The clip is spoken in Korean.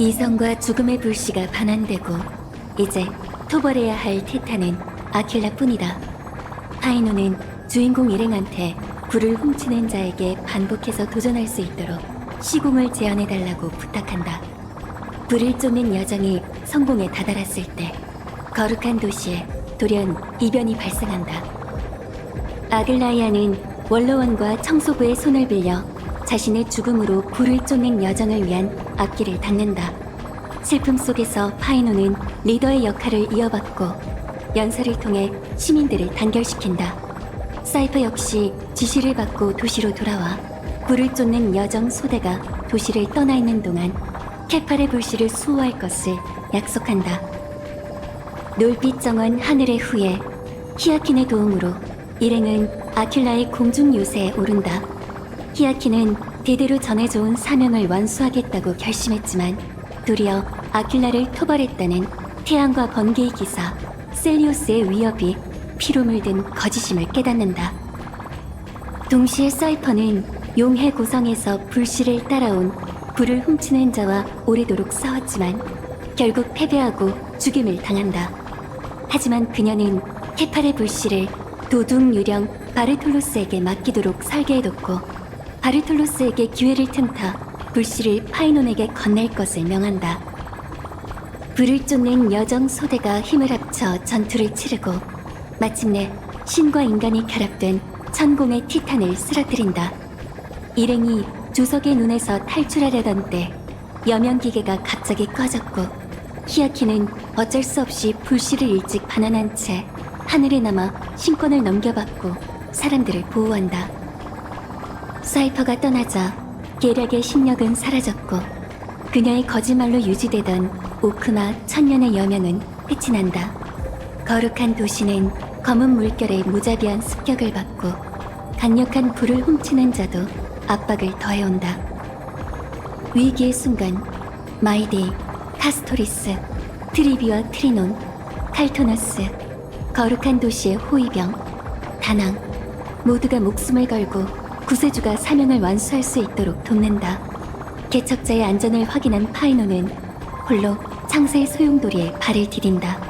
이성과 죽음의 불씨가 반환되고 이제 토벌해야 할 티타는 아킬라뿐이다. 파이노는 주인공 일행한테 불을 훔치는 자에게 반복해서 도전할 수 있도록 시공을 제안해달라고 부탁한다. 불을 쫓는 여정이 성공에 다다랐을 때 거룩한 도시에 돌연 이변이 발생한다. 아글라이아는 원로원과 청소부의 손을 빌려 자신의 죽음으로 불을 쫓는 여정을 위한 앞길을 닦는다. 슬픔 속에서 파이노는 리더의 역할을 이어받고 연설을 통해 시민들을 단결시킨다. 사이퍼 역시 지시를 받고 도시로 돌아와 불을 쫓는 여정 소대가 도시를 떠나 있는 동안 케팔의 불씨를 수호할 것을 약속한다. 놀빛 정원 하늘의 후예 히아킨의 도움으로 일행은 아킬라의 공중 요새에 오른다. 히아킨은 대대로 전해져온 사명을 완수하겠다고 결심했지만 도리어 아킬라를 토벌했다는 태양과 번개의 기사 셀리오스의 위협이 피로 물든 거짓임을 깨닫는다. 동시에 사이퍼는 용해 고성에서 불씨를 따라온 불을 훔치는 자와 오래도록 싸웠지만 결국 패배하고 죽임을 당한다. 하지만 그녀는 케팔의 불씨를 도둑 유령 바르톨로스에게 맡기도록 설계해뒀고 바르톨로스에게 기회를 틈타 불씨를 파이논에게 건넬 것을 명한다. 불을 쫓는 여정 소대가 힘을 합쳐 전투를 치르고 마침내 신과 인간이 결합된 천공의 티탄을 쓰러뜨린다. 일행이 조석의 눈에서 탈출하려던 때 여명기계가 갑자기 꺼졌고 히아키는 어쩔 수 없이 불씨를 일찍 반환한 채 하늘에 남아 신권을 넘겨받고 사람들을 보호한다. 사이퍼가 떠나자 계략의 신력은 사라졌고 그녀의 거짓말로 유지되던 오크마 천년의 여명은 끝이 난다. 거룩한 도시는 검은 물결의 무자비한 습격을 받고 강력한 불을 훔치는 자도 압박을 더해온다. 위기의 순간 마이데이, 카스토리스, 트리비와 트리논, 칼토너스, 거룩한 도시의 호위병, 다낭 모두가 목숨을 걸고 구세주가 사명을 완수할 수 있도록 돕는다. 개척자의 안전을 확인한 파이노는 홀로 창세의 소용돌이에 발을 디딘다.